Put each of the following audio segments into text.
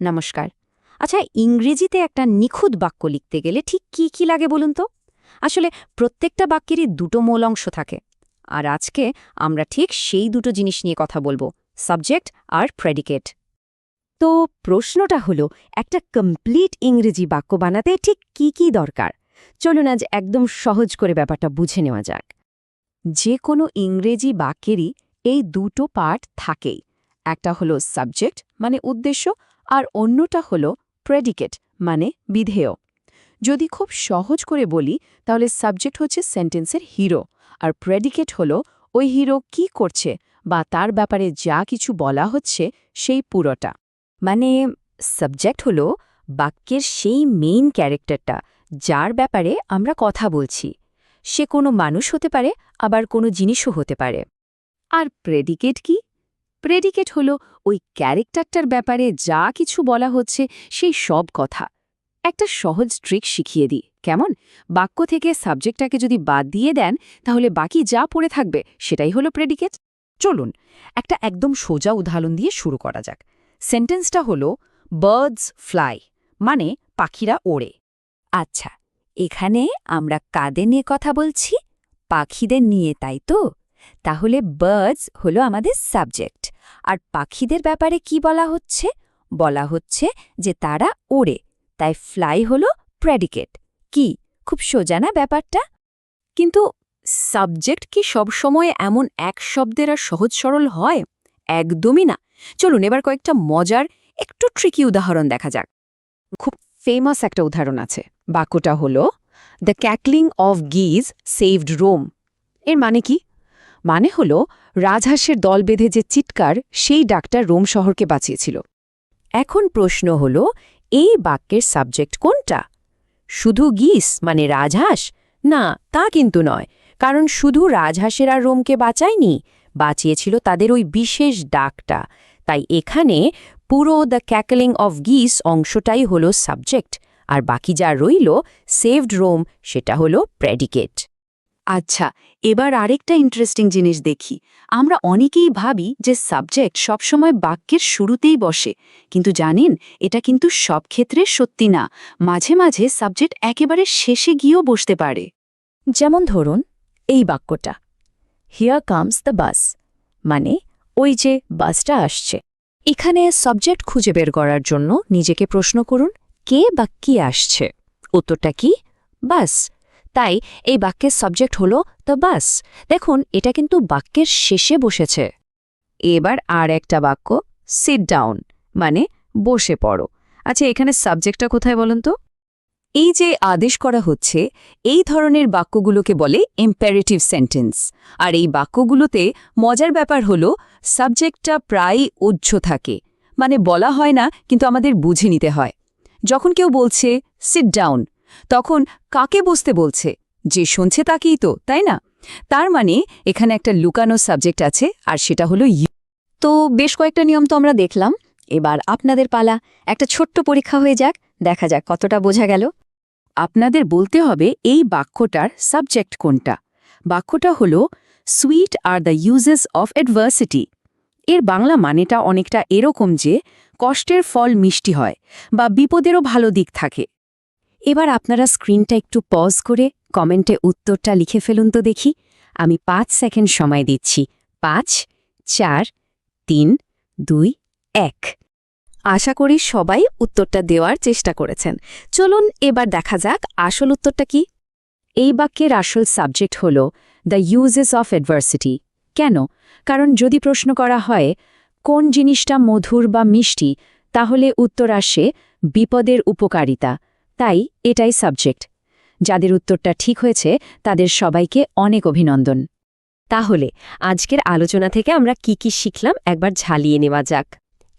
নমস্কার। আচ্ছা ইংরেজিতে একটা নিখুঁত বাক্য লিখতে গেলে ঠিক কি কি লাগে বলুন তো? আসলে প্রত্যেকটা বাক্যেরই দুটো মূল অংশ থাকে। আর আজকে আমরা ঠিক সেই দুটো জিনিস নিয়ে কথা বলব, সাবজেক্ট আর প্রেডিকেট। তো প্রশ্নটা হলো, একটা কমপ্লিট ইংরেজি বাক্য বানাতে ঠিক কি কি দরকার? চলুন আজ একদম সহজ করে ব্যাপারটা বুঝে নেওয়া যাক। যে কোনো ইংরেজি বাক্যেরই এই দুটো পার্ট থাকেই। একটা হলো সাবজেক্ট মানে উদ্দেশ্য আর অন্যটা হল প্রেডিকেট মানে বিধেয়। যদি খুব সহজ করে বলি, তাহলে সাবজেক্ট হচ্ছে সেন্টেন্সের হিরো আর প্রেডিকেট হলো ওই হিরো কি করছে বা তার ব্যাপারে যা কিছু বলা হচ্ছে সেই পুরোটা। মানে সাবজেক্ট হলো বাক্যের সেই মেইন ক্যারেক্টারটা যার ব্যাপারে আমরা কথা বলছি। সে কোনো মানুষ হতে পারে, আবার কোনো জিনিসও হতে পারে। আর প্রেডিকেট কি? প্রেডিকেট হলো ওই ক্যারেক্টারটার ব্যাপারে যা কিছু বলা হচ্ছে সেই সব কথা। একটা সহজ ট্রিক শিখিয়ে দিই, কেমন? বাক্য থেকে সাবজেক্টটাকে যদি বাদ দিয়ে দেন, তাহলে বাকি যা পড়ে থাকবে সেটাই হলো প্রেডিকেট চলুন, একটা একদম সোজা উদাহরণ দিয়ে শুরু করা যাক। সেন্টেন্সটা হলো বার্ডস ফ্লাই মানে পাখিরা ওড়ে। আচ্ছা এখানে আমরা কাদের নিয়ে কথা বলছি? পাখিদের নিয়ে, তাই তো? তাহলে বার্ডস হলো আমাদের সাবজেক্ট আর পাখিদের ব্যাপারে কি বলা হচ্ছে? বলা হচ্ছে যে তারা ওড়ে, তাই ফ্লাই হলো প্রেডিকেট কি? খুব সোজা না ব্যাপারটা? কিন্তু সাবজেক্ট কি সবসময় এমন এক শব্দের আর সহজ সরল হয়? একদমই না। চলুন এবার কয়েকটা মজার, একটু ট্রিকি উদাহরণ দেখা যাক। খুব ফেমাস একটা উদাহরণ আছে। বাক্যটা হলো the cackling of geese saved Rome এর মানে কি? মানে হল, রাজহাঁসের দল বেঁধে যে চিৎকার, সেই ডাক্তার রোম শহরকে বাঁচিয়েছিল। এখন প্রশ্ন হল, এই বাক্যের সাবজেক্ট কোনটা? শুধু গিস মানে রাজহাঁস? না, তা কিন্তু নয়, কারণ শুধু রাজহাঁসের রোমকে বাঁচায়নি, বাঁচিয়েছিল তাদের ওই বিশেষ ডাকটা। তাই এখানে পুরো দ্য ক্যাকলিং অফ গিস অংশটাই হল সাবজেক্ট, আর বাকি যা রইল, সেভড রোম, সেটা হলো প্রেডিকেট। আচ্ছা এবার আরেকটা ইন্টারেস্টিং জিনিস দেখি। আমরা অনেকেই ভাবি যে সাবজেক্ট সবসময় বাক্যের শুরুতেই বসে, কিন্তু জানেন, এটা কিন্তু সব ক্ষেত্রে সত্যি না। মাঝে মাঝে সাবজেক্ট একেবারে শেষে গিয়েও বসতে পারে। যেমন ধরুন, এই বাক্যটা হিয়ার কামস দ্য বাস মানে ওই যে বাসটা আসছে। এখানে সাবজেক্ট খুঁজে বের করার জন্য নিজেকে প্রশ্ন করুন, কে বা কি আসছে? উত্তরটা কি? বাস। তাই এই বাক্যের সাবজেক্ট হল দ্য বাস দেখুন, এটা কিন্তু বাক্যের শেষে বসেছে। এবার আর একটা বাক্য সিট ডাউন মানে বসে পড়ো। আচ্ছা এখানে সাবজেক্টটা কোথায় বলুন তো? এই যে আদেশ করা হচ্ছে, এই ধরনের বাক্যগুলোকে বলে ইম্প্যারেটিভ সেন্টেন্স আর এই বাক্যগুলোতে মজার ব্যাপার হল সাবজেক্টটা প্রায়ই উজ্জ্ব থাকে। মানে বলা হয় না, কিন্তু আমাদের বুঝে নিতে হয়। যখন কেউ বলছে সিট ডাউন তখন কাকে বসতে বলছে? যে শুনছে তাকেই তো, তাই না? তার মানে এখানে একটা লুকানো সাবজেক্ট আছে, আর সেটা হলো ইউ। তো বেশ কয়েকটা নিয়ম তো আমরা দেখলাম। এবার আপনাদের পালা। একটা ছোট্ট পরীক্ষা হয়ে যাক, দেখা যাক কতটা বোঝা গেল। আপনাদের বলতে হবে এই বাক্যটার সাবজেক্ট কোনটা। বাক্যটা হল sweet are the uses of adversity এর বাংলা মানেটা অনেকটা এরকম যে, কষ্টের ফল মিষ্টি হয়, বা বিপদেরও ভালো দিক থাকে। এবার আপনারা স্ক্রিনটা একটু পজ করে কমেন্টে উত্তরটা লিখে ফেলুন তো দেখি। আমি পাঁচ সেকেন্ড সময় দিচ্ছি। পাঁচ, চার, তিন, দুই, এক। আশা করি সবাই উত্তরটা দেওয়ার চেষ্টা করেছেন। চলুন এবার দেখা যাক আসল উত্তরটা কি। এই বাক্যের আসল সাবজেক্ট হল দ্য ইউজেস অফ অ্যাডভার্সিটি কেন? কারণ যদি প্রশ্ন করা হয়, কোন জিনিসটা মধুর বা মিষ্টি, তাহলে উত্তর আসে বিপদের উপকারিতা। তাই এটাই সাবজেক্ট। যাদের উত্তরটা ঠিক হয়েছে, তাদের সবাইকে অনেক অভিনন্দন। তাহলে, আজকের আলোচনা থেকে আমরা কি কি শিখলাম একবার ঝালিয়ে নেওয়া যাক।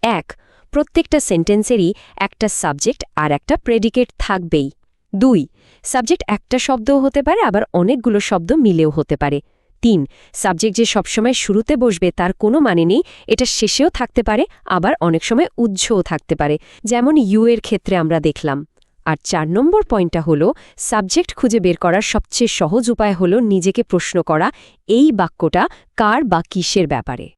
এক, প্রত্যেকটা সেন্টেন্সেরই একটা সাবজেক্ট আর একটা প্রেডিকেট থাকবেই। দুই, সাবজেক্ট একটা শব্দও হতে পারে, আবার অনেকগুলো শব্দ মিলেও হতে পারে। তিন, সাবজেক্ট যে সবসময় শুরুতে বসবে, তার কোনো মানে নেই, এটা শেষেও থাকতে পারে, আবার অনেক সময় উজ্জ্বও থাকতে পারে। যেমন ইউ এর ক্ষেত্রে আমরা দেখলাম। আর চার নম্বর পয়েন্টটা হলো, সাবজেক্ট খুঁজে বের করার সবচেয়ে সহজ উপায় হলো নিজেকে প্রশ্ন করা, এই বাক্যটা কার বা কিসের ব্যাপারে?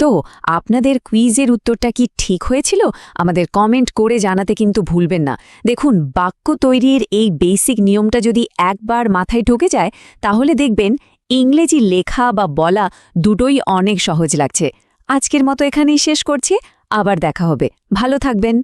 তো, আপনাদের কুইজের উত্তরটা কি ঠিক হয়েছিল? আমাদের কমেন্ট করে জানাতে কিন্তু ভুলবেন না। দেখুন, বাক্য তৈরির এই বেসিক নিয়মটা যদি একবার মাথায় ঢুকে যায়, তাহলে দেখবেন ইংরেজি লেখা বা বলা দুটোই অনেক সহজ লাগছে। আজকের মতো এখানেই শেষ করছি, আবার দেখা হবে। ভালো থাকবেন।